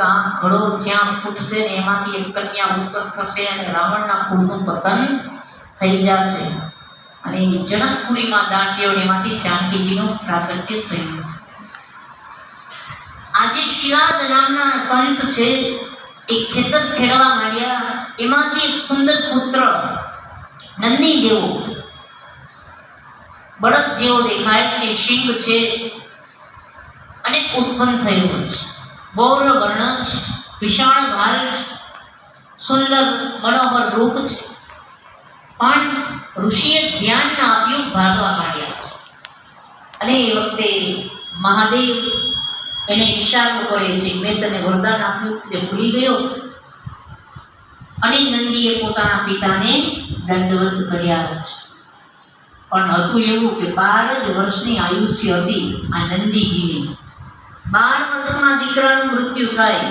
આ ઘડો જ્યાં ફૂટશે ને એમાંથી એક કન્યા ઉત્પન્ન થશે અને રાવણના કુળનું પતન થઈ જશે. અને જનકપુરીમાં દાંટ્યો ને એમાંથી જાનકીજીનું પ્રાગટ્ય થયું. આજે શિયાદ નામના સંત છે, એ ખેતર ખેડવા માંડ્યા. એમાંથી એક સુંદર પુત્ર, નંદી જેવો, બળદ જેવો દેખાય છે, શિંગ છે, અને ઉત્પન્ન થયું. છે ગૌર વર્ણ છે વિશાળ ભાર છે સુંદર મનોહર રૂપ છે પણ ઋષિએ ધ્યાન ના આપ્યું ભાગવા માંડ્યા છે. અને એ વખતે મહાદેવ એને ઈશારો કરે છે. મેં તને વરદાન આપ્યું તે ભૂલી ગયો. અને નંદીએ પોતાના પિતાને દંડવત કર્યા છે. પણ હતું એવું કે બાર જ વર્ષની આયુષ્ય હતી આ નંદીજીની. બાર વર્ષમાં દીકરાનું મૃત્યુ થાય.